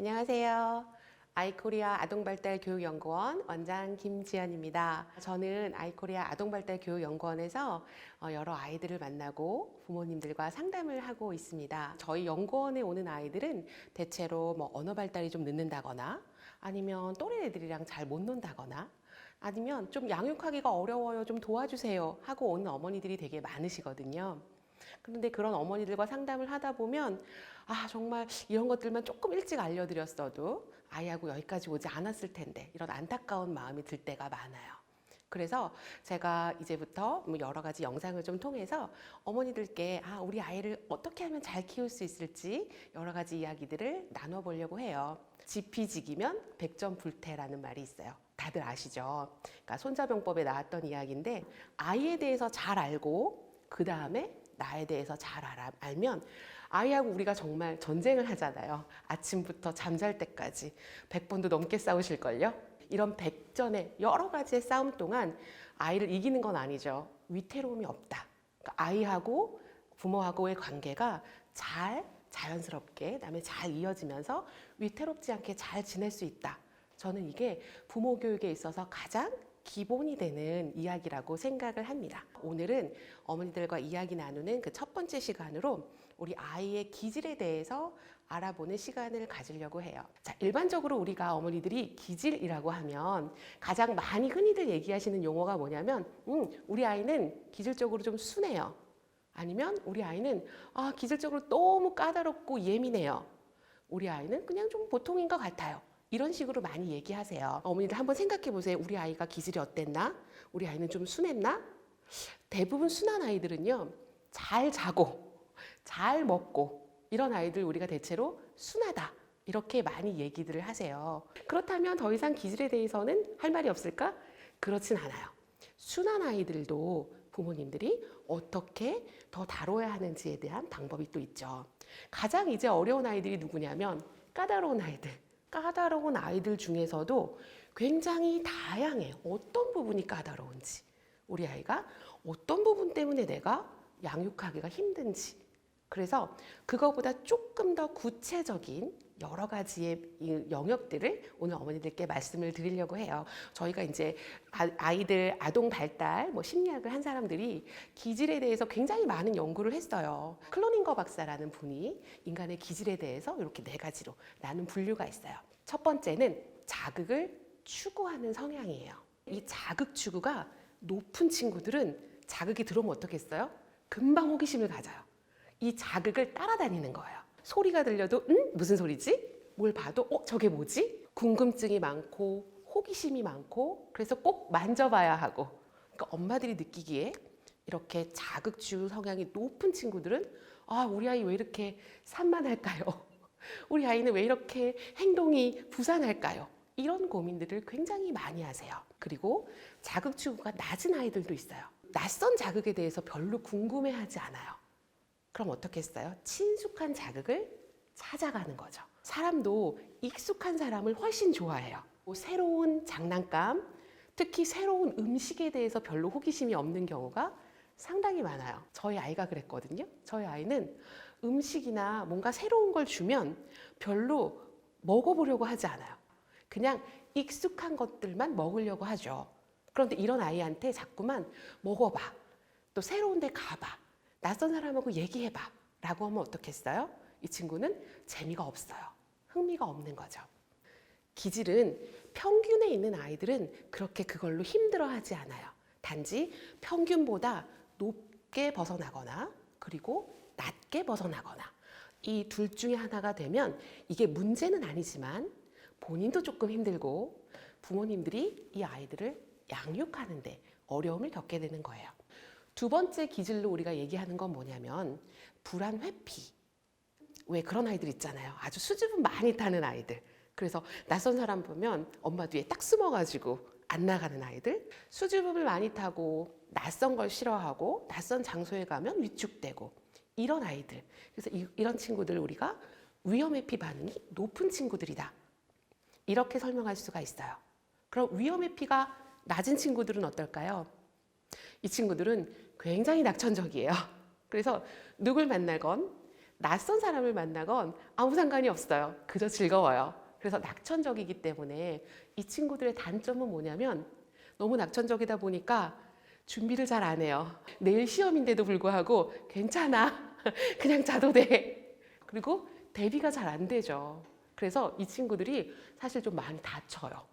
안녕하세요. 아이코리아 아동발달교육연구원 원장 김지연입니다. 저는 아이코리아 아동발달교육연구원에서 어, 여러 아이들을 만나고 부모님들과 상담을 하고 있습니다. 저희 연구원에 오는 아이들은 대체로 뭐 언어 발달이 좀 늦는다거나 아니면 또래 애들이랑 잘 못 논다거나 아니면 좀 양육하기가 어려워요. 좀 도와주세요. 하고 오는 어머니들이 되게 많으시거든요. 그런데 그런 어머니들과 상담을 하다 보면 아 정말 이런 것들만 조금 일찍 알려드렸어도 아이하고 여기까지 오지 않았을 텐데 이런 안타까운 마음이 들 때가 많아요. 그래서 제가 이제부터 뭐 여러 가지 영상을 좀 통해서 어머니들께 아 우리 아이를 어떻게 하면 잘 키울 수 있을지 여러 가지 이야기들을 나눠보려고 해요. 지피지기면 백전불태라는 말이 있어요. 다들 아시죠? 그러니까 손자병법에 나왔던 이야기인데 아이에 대해서 잘 알고 그 다음에 나에 대해서 잘 알아, 알면 아이하고 우리가 정말 전쟁을 하잖아요. 아침부터 잠잘 때까지 100번도 넘게 싸우실걸요? 이런 백전의 여러 가지의 싸움 동안 아이를 이기는 건 아니죠. 위태로움이 없다. 그러니까 아이하고 부모하고의 관계가 잘 자연스럽게 그다음에 잘 이어지면서 위태롭지 않게 잘 지낼 수 있다. 저는 이게 부모 교육에 있어서 가장 기본이 되는 이야기라고 생각을 합니다. 오늘은 어머니들과 이야기 나누는 그 첫 번째 시간으로 우리 아이의 기질에 대해서 알아보는 시간을 가지려고 해요. 자, 일반적으로 우리가 어머니들이 기질이라고 하면 가장 많이 흔히들 얘기하시는 용어가 뭐냐면, 음, 우리 아이는 기질적으로 좀 순해요. 아니면 우리 아이는 아, 기질적으로 너무 까다롭고 예민해요. 우리 아이는 그냥 좀 보통인 것 같아요. 이런 식으로 많이 얘기하세요. 어머니들 한번 생각해 보세요. 우리 아이가 기질이 어땠나? 우리 아이는 좀 순했나? 대부분 순한 아이들은요, 잘 자고, 잘 먹고, 이런 아이들 우리가 대체로 순하다. 이렇게 많이 얘기들을 하세요. 그렇다면 더 이상 기질에 대해서는 할 말이 없을까? 그렇진 않아요. 순한 아이들도 부모님들이 어떻게 더 다뤄야 하는지에 대한 방법이 또 있죠. 가장 이제 어려운 아이들이 누구냐면 까다로운 아이들. 까다로운 아이들 중에서도 굉장히 다양해요. 어떤 부분이 까다로운지. 우리 아이가 어떤 부분 때문에 내가 양육하기가 힘든지. 그래서 그거보다 조금 더 구체적인 여러 가지의 이 영역들을 오늘 어머니들께 말씀을 드리려고 해요. 저희가 이제 아- 아이들 아동 발달 뭐 심리학을 한 사람들이 기질에 대해서 굉장히 많은 연구를 했어요. 클로닝거 박사라는 분이 인간의 기질에 대해서 이렇게 네 가지로 나눈 분류가 있어요. 첫 번째는 자극을 추구하는 성향이에요. 이 자극 추구가 높은 친구들은 자극이 들어오면 어떻겠어요? 금방 호기심을 가져요. 이 자극을 따라다니는 거예요. 소리가 들려도 응? 무슨 소리지? 뭘 봐도 어 저게 뭐지? 궁금증이 많고 호기심이 많고 그래서 꼭 만져봐야 하고 그러니까 엄마들이 느끼기에 이렇게 자극주 성향이 높은 친구들은 아 우리 아이 왜 이렇게 산만할까요? 우리 아이는 왜 이렇게 행동이 부산할까요? 이런 고민들을 굉장히 많이 하세요. 그리고 자극 추구가 낮은 아이들도 있어요. 낯선 자극에 대해서 별로 궁금해하지 않아요. 그럼 어떻게 했어요? 친숙한 자극을 찾아가는 거죠. 사람도 익숙한 사람을 훨씬 좋아해요. 뭐 새로운 장난감, 특히 새로운 음식에 대해서 별로 호기심이 없는 경우가 상당히 많아요. 저희 아이가 그랬거든요. 저희 아이는 음식이나 뭔가 새로운 걸 주면 별로 먹어보려고 하지 않아요. 그냥 익숙한 것들만 먹으려고 하죠. 그런데 이런 아이한테 자꾸만 먹어봐. 또 새로운 데 가봐. 낯선 사람하고 얘기해봐. 라고 하면 어떻겠어요? 이 친구는 재미가 없어요. 흥미가 없는 거죠. 기질은 평균에 있는 아이들은 그렇게 그걸로 힘들어 하지 않아요. 단지 평균보다 높게 벗어나거나 그리고 낮게 벗어나거나 이 둘 중에 하나가 되면 이게 문제는 아니지만 본인도 조금 힘들고 부모님들이 이 아이들을 양육하는데 어려움을 겪게 되는 거예요. 두 번째 기질로 우리가 얘기하는 건 뭐냐면 불안 회피. 왜 그런 아이들 있잖아요. 아주 수줍음 많이 타는 아이들. 그래서 낯선 사람 보면 엄마 뒤에 딱 숨어가지고 안 나가는 아이들. 수줍음을 많이 타고 낯선 걸 싫어하고 낯선 장소에 가면 위축되고 이런 아이들. 그래서 이, 이런 친구들 우리가 위험 회피 반응이 높은 친구들이다. 이렇게 설명할 수가 있어요. 그럼 위험 회피가 낮은 친구들은 어떨까요? 이 친구들은 굉장히 낙천적이에요. 그래서 누굴 만나건 낯선 사람을 만나건 아무 상관이 없어요. 그저 즐거워요. 그래서 낙천적이기 때문에 이 친구들의 단점은 뭐냐면 너무 낙천적이다 보니까 준비를 잘 안 해요. 내일 시험인데도 불구하고 괜찮아. 그냥 자도 돼. 그리고 대비가 잘 안 되죠. 그래서 이 친구들이 사실 좀 많이 다쳐요.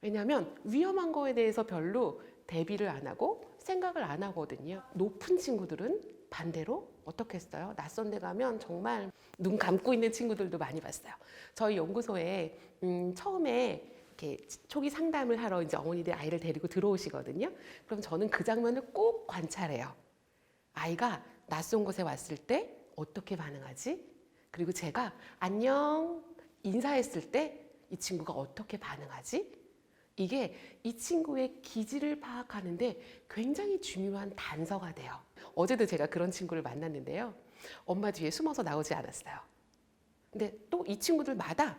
왜냐하면 위험한 거에 대해서 별로 대비를 안 하고 생각을 안 하거든요. 높은 친구들은 반대로 어떻게 했어요? 낯선 데 가면 정말 눈 감고 있는 친구들도 많이 봤어요. 저희 연구소에 음, 처음에 이렇게 초기 상담을 하러 이제 어머니들 아이를 데리고 들어오시거든요. 그럼 저는 그 장면을 꼭 관찰해요. 아이가 낯선 곳에 왔을 때 어떻게 반응하지? 그리고 제가 안녕 인사했을 때 이 친구가 어떻게 반응하지? 이게 이 친구의 기질을 파악하는데 굉장히 중요한 단서가 돼요. 어제도 제가 그런 친구를 만났는데요. 엄마 뒤에 숨어서 나오지 않았어요. 근데 또 이 친구들마다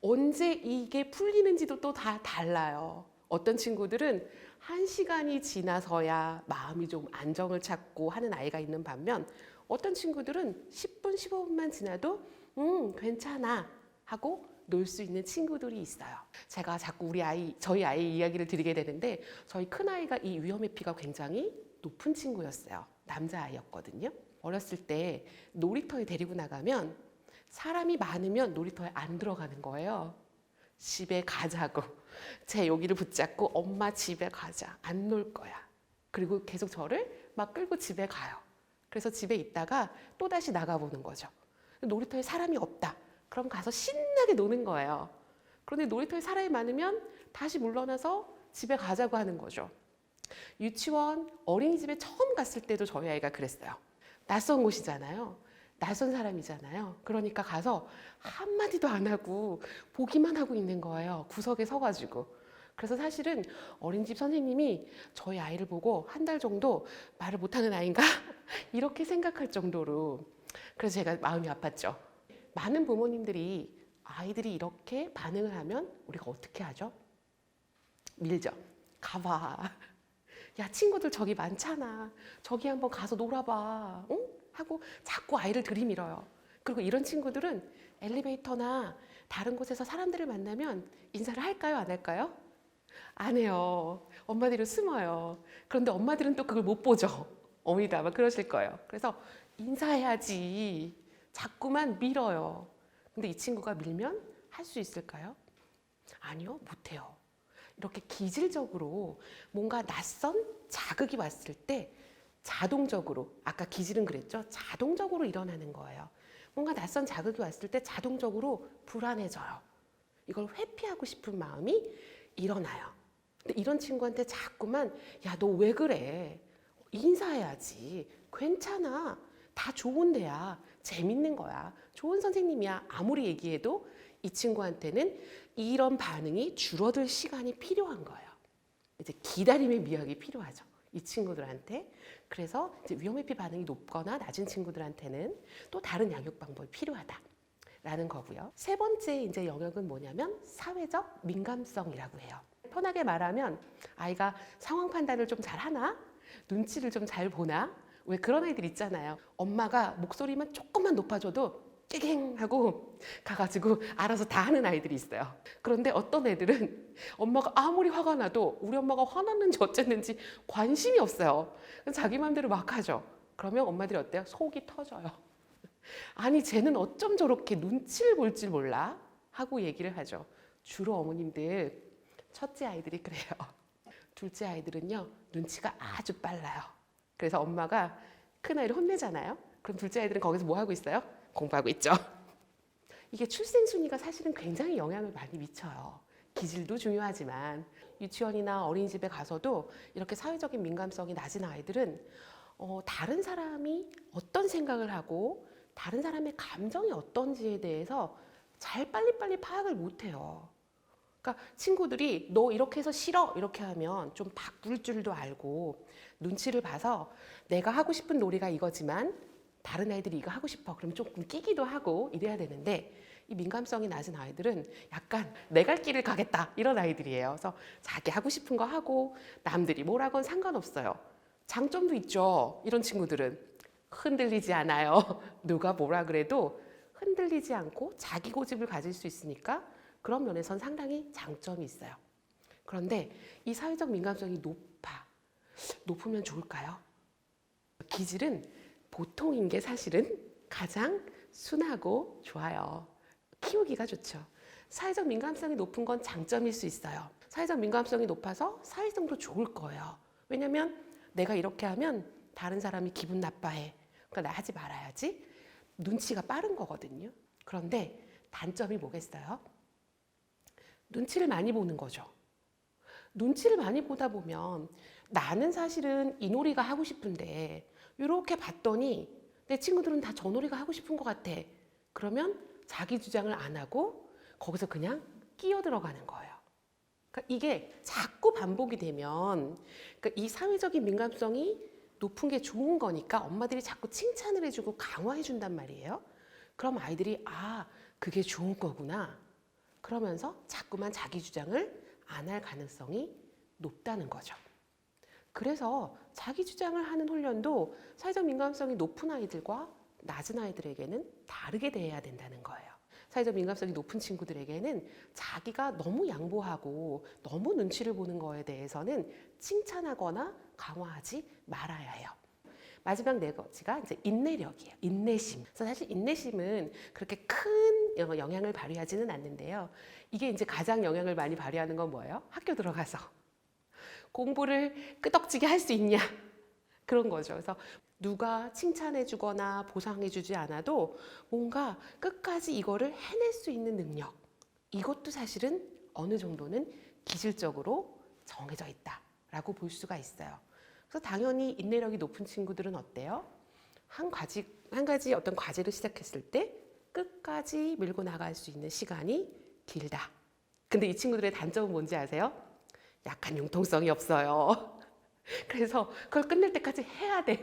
언제 이게 풀리는지도 또 다 달라요. 어떤 친구들은 한 시간이 지나서야 마음이 좀 안정을 찾고 하는 아이가 있는 반면 어떤 친구들은 10분, 15분만 지나도 음, 괜찮아 하고 놀 수 있는 친구들이 있어요. 제가 자꾸 우리 아이, 저희 아이 이야기를 드리게 되는데 저희 큰 아이가 이 위험 회피가 굉장히 높은 친구였어요. 남자 아이였거든요. 어렸을 때 놀이터에 데리고 나가면 사람이 많으면 놀이터에 안 들어가는 거예요. 집에 가자고. 제 여기를 붙잡고 엄마 집에 가자. 안 놀 거야. 그리고 계속 저를 막 끌고 집에 가요. 그래서 집에 있다가 또다시 나가보는 거죠. 놀이터에 사람이 없다. 그럼 가서 신나게 노는 거예요. 그런데 놀이터에 사람이 많으면 다시 물러나서 집에 가자고 하는 거죠. 유치원, 어린이집에 처음 갔을 때도 저희 아이가 그랬어요. 낯선 곳이잖아요. 낯선 사람이잖아요. 그러니까 가서 한마디도 안 하고 보기만 하고 있는 거예요. 구석에 서가지고. 그래서 사실은 어린이집 선생님이 저희 아이를 보고 한 달 정도 말을 못하는 아이인가? 이렇게 생각할 정도로. 그래서 제가 마음이 아팠죠. 많은 부모님들이 아이들이 이렇게 반응을 하면 우리가 어떻게 하죠? 밀죠. 가봐. 야, 친구들 저기 많잖아. 저기 한번 가서 놀아봐. 응? 하고 자꾸 아이를 들이밀어요. 그리고 이런 친구들은 엘리베이터나 다른 곳에서 사람들을 만나면 인사를 할까요? 안 할까요? 안 해요. 엄마들은 숨어요. 그런데 엄마들은 또 그걸 못 보죠. 어머니도 아마 그러실 거예요. 그래서 인사해야지. 자꾸만 밀어요. 근데 이 친구가 밀면 할 수 있을까요? 아니요, 못해요. 이렇게 기질적으로 뭔가 낯선 자극이 왔을 때 자동적으로, 아까 기질은 그랬죠? 자동적으로 일어나는 거예요. 뭔가 낯선 자극이 왔을 때 자동적으로 불안해져요. 이걸 회피하고 싶은 마음이 일어나요. 근데 이런 친구한테 자꾸만, 야, 너 왜 그래? 인사해야지. 괜찮아. 다 좋은 데야. 재밌는 거야. 좋은 선생님이야. 아무리 얘기해도 이 친구한테는 이런 반응이 줄어들 시간이 필요한 거예요. 이제 기다림의 미학이 필요하죠. 이 친구들한테. 그래서 이제 위험 회피 반응이 높거나 낮은 친구들한테는 또 다른 양육 방법이 필요하다. 라는 거고요. 세 번째 이제 영역은 뭐냐면 사회적 민감성이라고 해요. 편하게 말하면 아이가 상황 판단을 좀 잘 하나? 눈치를 좀 잘 보나? 왜 그런 아이들 있잖아요. 엄마가 목소리만 조금만 높아져도 깨갱 하고 가가지고 알아서 다 하는 아이들이 있어요. 그런데 어떤 애들은 엄마가 아무리 화가 나도 우리 엄마가 화났는지 어쨌는지 관심이 없어요. 자기 마음대로 막 하죠. 그러면 엄마들이 어때요? 속이 터져요. 아니 쟤는 어쩜 저렇게 눈치를 볼 줄 몰라? 하고 얘기를 하죠. 주로 어머님들 첫째 아이들이 그래요. 둘째 아이들은요 눈치가 아주 빨라요. 그래서 엄마가 큰 아이를 혼내잖아요. 그럼 둘째 아이들은 거기서 뭐 하고 있어요? 공부하고 있죠. 이게 출생 순위가 사실은 굉장히 영향을 많이 미쳐요. 기질도 중요하지만 유치원이나 어린이집에 가서도 이렇게 사회적인 민감성이 낮은 아이들은 어, 다른 사람이 어떤 생각을 하고 다른 사람의 감정이 어떤지에 대해서 잘 빨리빨리 파악을 못해요. 그러니까 친구들이 너 이렇게 해서 싫어 이렇게 하면 좀 바꿀 줄도 알고 눈치를 봐서 내가 하고 싶은 놀이가 이거지만 다른 아이들이 이거 하고 싶어 그럼 조금 끼기도 하고 이래야 되는데 이 민감성이 낮은 아이들은 약간 내 갈 길을 가겠다 이런 아이들이에요. 그래서 자기 하고 싶은 거 하고 남들이 뭐라건 상관없어요. 장점도 있죠. 이런 친구들은 흔들리지 않아요. 누가 뭐라 그래도 흔들리지 않고 자기 고집을 가질 수 있으니까 그런 면에선 상당히 장점이 있어요. 그런데 이 사회적 민감성이 높아. 높으면 좋을까요? 기질은 보통인 게 사실은 가장 순하고 좋아요. 키우기가 좋죠. 사회적 민감성이 높은 건 장점일 수 있어요. 사회적 민감성이 높아서 사회성도 좋을 거예요. 왜냐면 내가 이렇게 하면 다른 사람이 기분 나빠해. 그러니까 나 하지 말아야지. 눈치가 빠른 거거든요. 그런데 단점이 뭐겠어요? 눈치를 많이 보는 거죠. 눈치를 많이 보다 보면 나는 사실은 이 놀이가 하고 싶은데 이렇게 봤더니 내 친구들은 다 저 놀이가 하고 싶은 것 같아. 그러면 자기 주장을 안 하고 거기서 그냥 끼어 들어가는 거예요. 그러니까 이게 자꾸 반복이 되면 그러니까 이 사회적인 민감성이 높은 게 좋은 거니까 엄마들이 자꾸 칭찬을 해주고 강화해 준단 말이에요. 그럼 아이들이 아 그게 좋은 거구나. 그러면서 자꾸만 자기 주장을 안 할 가능성이 높다는 거죠. 그래서 자기 주장을 하는 훈련도 사회적 민감성이 높은 아이들과 낮은 아이들에게는 다르게 대해야 된다는 거예요. 사회적 민감성이 높은 친구들에게는 자기가 너무 양보하고 너무 눈치를 보는 거에 대해서는 칭찬하거나 강화하지 말아야 해요. 마지막 네 가지가 이제 인내력이에요. 인내심. 그래서 사실 인내심은 그렇게 큰 영향을 발휘하지는 않는데요. 이게 이제 가장 영향을 많이 발휘하는 건 뭐예요? 학교 들어가서 공부를 끄덕지게 할 수 있냐? 그런 거죠. 그래서 누가 칭찬해 주거나 보상해 주지 않아도 뭔가 끝까지 이거를 해낼 수 있는 능력. 이것도 사실은 어느 정도는 기질적으로 정해져 있다라고 볼 수가 있어요. 그래서 당연히 인내력이 높은 친구들은 어때요? 한 가지 한 가지 어떤 과제를 시작했을 때 끝까지 밀고 나갈 수 있는 시간이 길다. 근데 이 친구들의 단점은 뭔지 아세요? 약간 융통성이 없어요. 그래서 그걸 끝낼 때까지 해야 돼요.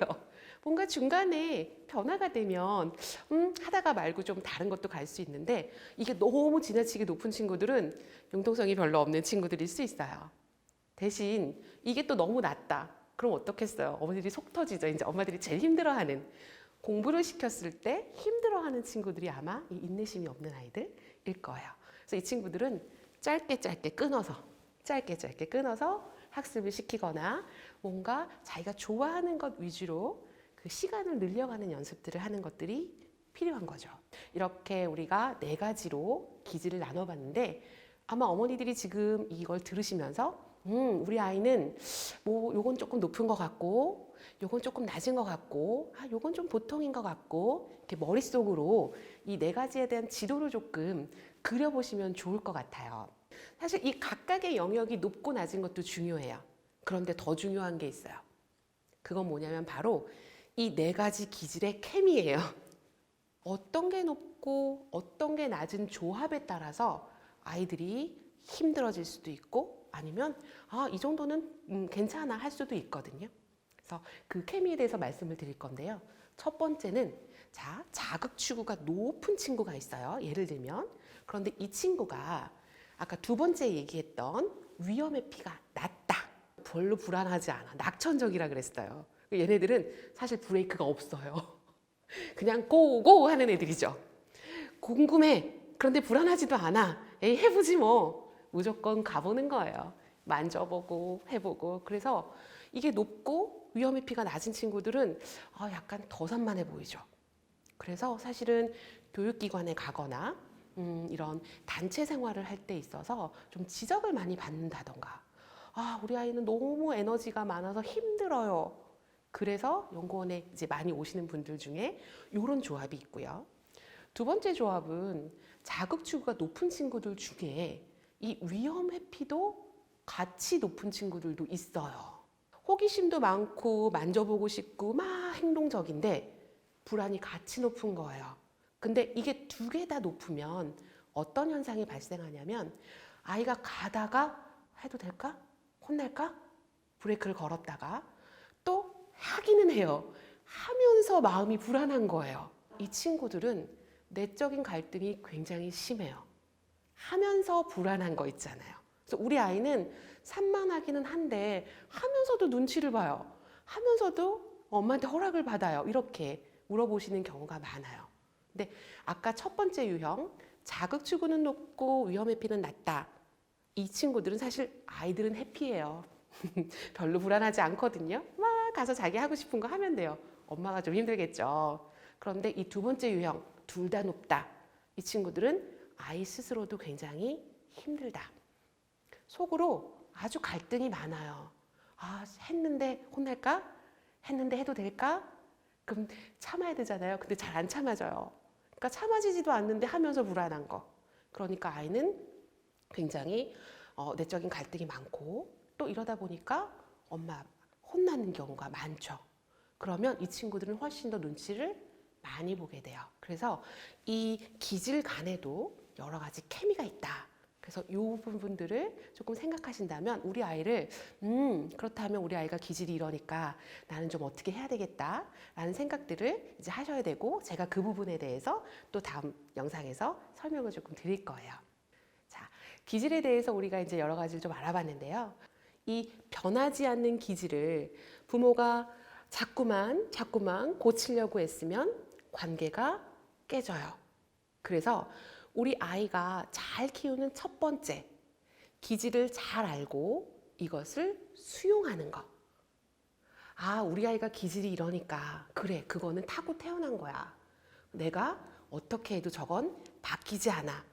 뭔가 중간에 변화가 되면 음, 하다가 말고 좀 다른 것도 갈 수 있는데 이게 너무 지나치게 높은 친구들은 융통성이 별로 없는 친구들일 수 있어요. 대신 이게 또 너무 낮다. 그럼 어떻겠어요? 어머니들이 속 터지죠. 이제 엄마들이 제일 힘들어하는 공부를 시켰을 때 힘들어하는 친구들이 아마 이 인내심이 없는 아이들일 거예요. 그래서 이 친구들은 짧게 짧게 끊어서 짧게 짧게 끊어서 학습을 시키거나 뭔가 자기가 좋아하는 것 위주로 그 시간을 늘려가는 연습들을 하는 것들이 필요한 거죠. 이렇게 우리가 네 가지로 기질을 나눠봤는데 아마 어머니들이 지금 이걸 들으시면서 음, 우리 아이는 뭐 요건 조금 높은 것 같고 요건 조금 낮은 것 같고 아 요건 좀 보통인 것 같고 이렇게 머릿속으로 이 네 가지에 대한 지도를 조금 그려보시면 좋을 것 같아요. 사실 이 각각의 영역이 높고 낮은 것도 중요해요. 그런데 더 중요한 게 있어요. 그건 뭐냐면 바로 이 네 가지 기질의 케미예요. 어떤 게 높고 어떤 게 낮은 조합에 따라서 아이들이 힘들어질 수도 있고 아니면 아, 이 정도는 음, 괜찮아 할 수도 있거든요. 그래서 그 케미에 대해서 말씀을 드릴 건데요. 첫 번째는 자, 자극 추구가 높은 친구가 있어요. 예를 들면 그런데 이 친구가 아까 두 번째 얘기했던 위험의 피가 낮다. 별로 불안하지 않아. 낙천적이라 그랬어요. 얘네들은 사실 브레이크가 없어요. 그냥 고고 하는 애들이죠. 궁금해. 그런데 불안하지도 않아. 에이, 해보지 뭐. 무조건 가보는 거예요. 만져보고 해보고. 그래서 이게 높고 위험의 피가 낮은 친구들은 아, 약간 더 산만해 보이죠. 그래서 사실은 교육기관에 가거나 음, 이런 단체 생활을 할 때 있어서 좀 지적을 많이 받는다던가. 아, 우리 아이는 너무 에너지가 많아서 힘들어요. 그래서 연구원에 이제 많이 오시는 분들 중에 이런 조합이 있고요. 두 번째 조합은 자극 추구가 높은 친구들 중에 이 위험 회피도 같이 높은 친구들도 있어요. 호기심도 많고 만져보고 싶고 막 행동적인데 불안이 같이 높은 거예요. 근데 이게 두 개 다 높으면 어떤 현상이 발생하냐면 아이가 가다가 해도 될까? 혼날까? 브레이크를 걸었다가 또 하기는 해요. 하면서 마음이 불안한 거예요. 이 친구들은 내적인 갈등이 굉장히 심해요. 하면서 불안한 거 있잖아요. 그래서 우리 아이는 산만하기는 한데 하면서도 눈치를 봐요. 하면서도 엄마한테 허락을 받아요? 이렇게 물어보시는 경우가 많아요. 근데 아까 첫 번째 유형, 자극 추구는 높고 위험 회피는 낮다. 이 친구들은 사실 아이들은 해피해요. 별로 불안하지 않거든요. 막 가서 자기 하고 싶은 거 하면 돼요. 엄마가 좀 힘들겠죠. 그런데 이 두 번째 유형, 둘 다 높다. 이 친구들은 아이 스스로도 굉장히 힘들다. 속으로 아주 갈등이 많아요. 아, 했는데 혼날까? 했는데 해도 될까? 그럼 참아야 되잖아요. 근데 잘 안 참아져요. 그러니까 참아지지도 않는데 하면서 불안한 거. 그러니까 아이는 굉장히 어, 내적인 갈등이 많고 또 이러다 보니까 엄마 혼나는 경우가 많죠. 그러면 이 친구들은 훨씬 더 눈치를 많이 보게 돼요. 그래서 이 기질 간에도 여러 가지 케미가 있다. 그래서 이 부분들을 조금 생각하신다면 우리 아이를 음 그렇다면 우리 아이가 기질이 이러니까 나는 좀 어떻게 해야 되겠다라는 생각들을 이제 하셔야 되고 제가 그 부분에 대해서 또 다음 영상에서 설명을 조금 드릴 거예요. 자 기질에 대해서 우리가 이제 여러 가지를 좀 알아봤는데요. 이 변하지 않는 기질을 부모가 자꾸만 자꾸만 고치려고 애쓰면 관계가 깨져요. 그래서 우리 아이가 잘 키우는 첫 번째 기질을 잘 알고 이것을 수용하는 것. 아, 우리 아이가 기질이 이러니까 그래, 그거는 타고 태어난 거야. 내가 어떻게 해도 저건 바뀌지 않아.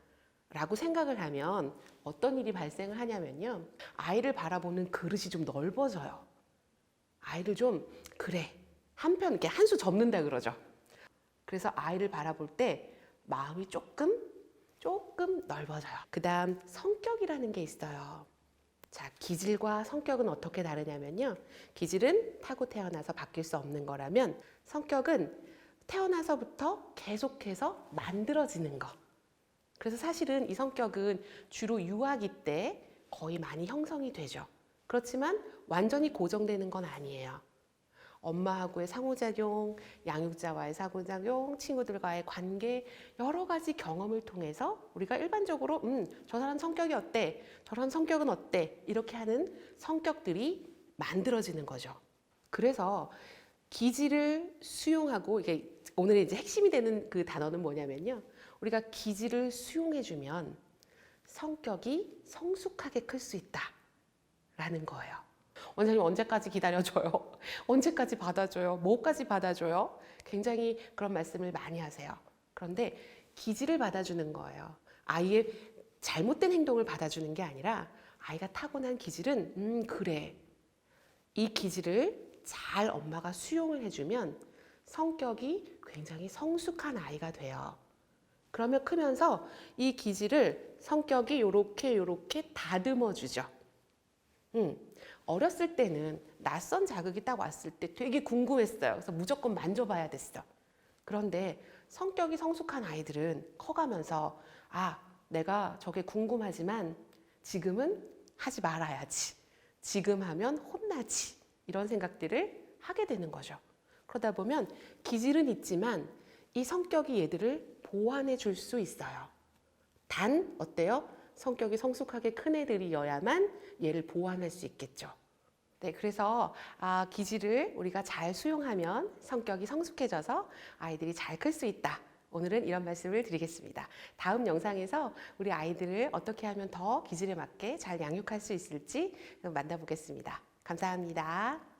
라고 생각을 하면 어떤 일이 발생을 하냐면요. 아이를 바라보는 그릇이 좀 넓어져요. 아이를 좀, 그래. 한편, 이렇게 한 수 접는다 그러죠. 그래서 아이를 바라볼 때 마음이 조금, 조금 넓어져요. 그 다음 성격이라는 게 있어요. 자, 기질과 성격은 어떻게 다르냐면요. 기질은 타고 태어나서 바뀔 수 없는 거라면 성격은 태어나서부터 계속해서 만들어지는 거. 그래서 사실은 이 성격은 주로 유아기 때 거의 많이 형성이 되죠. 그렇지만 완전히 고정되는 건 아니에요. 엄마하고의 상호작용, 양육자와의 상호작용, 친구들과의 관계, 여러 가지 경험을 통해서 우리가 일반적으로, 음, 저 사람 성격이 어때? 저런 성격은 어때? 이렇게 하는 성격들이 만들어지는 거죠. 그래서 기질을 수용하고, 이게 오늘 이제 핵심이 되는 그 단어는 뭐냐면요. 우리가 기질을 수용해 주면 성격이 성숙하게 클 수 있다. 라는 거예요. 원장님 언제까지 기다려줘요? 언제까지 받아줘요? 뭐까지 받아줘요? 굉장히 그런 말씀을 많이 하세요. 그런데 기질을 받아주는 거예요. 아이의 잘못된 행동을 받아주는 게 아니라 아이가 타고난 기질은 음 그래 이 기질을 잘 엄마가 수용을 해주면 성격이 굉장히 성숙한 아이가 돼요. 그러면 크면서 이 기질을 성격이 요렇게 요렇게 다듬어 주죠. 음, 어렸을 때는 낯선 자극이 딱 왔을 때 되게 궁금했어요. 그래서 무조건 만져봐야 됐어. 그런데 성격이 성숙한 아이들은 커가면서 아, 내가 저게 궁금하지만 지금은 하지 말아야지. 지금 하면 혼나지. 이런 생각들을 하게 되는 거죠. 그러다 보면 기질은 있지만 이 성격이 얘들을 보완해 줄 수 있어요. 단, 어때요? 성격이 성숙하게 큰 애들이어야만 얘를 보완할 수 있겠죠. 네, 그래서 아, 기질을 우리가 잘 수용하면 성격이 성숙해져서 아이들이 잘 클 수 있다. 오늘은 이런 말씀을 드리겠습니다. 다음 영상에서 우리 아이들을 어떻게 하면 더 기질에 맞게 잘 양육할 수 있을지 만나보겠습니다. 감사합니다.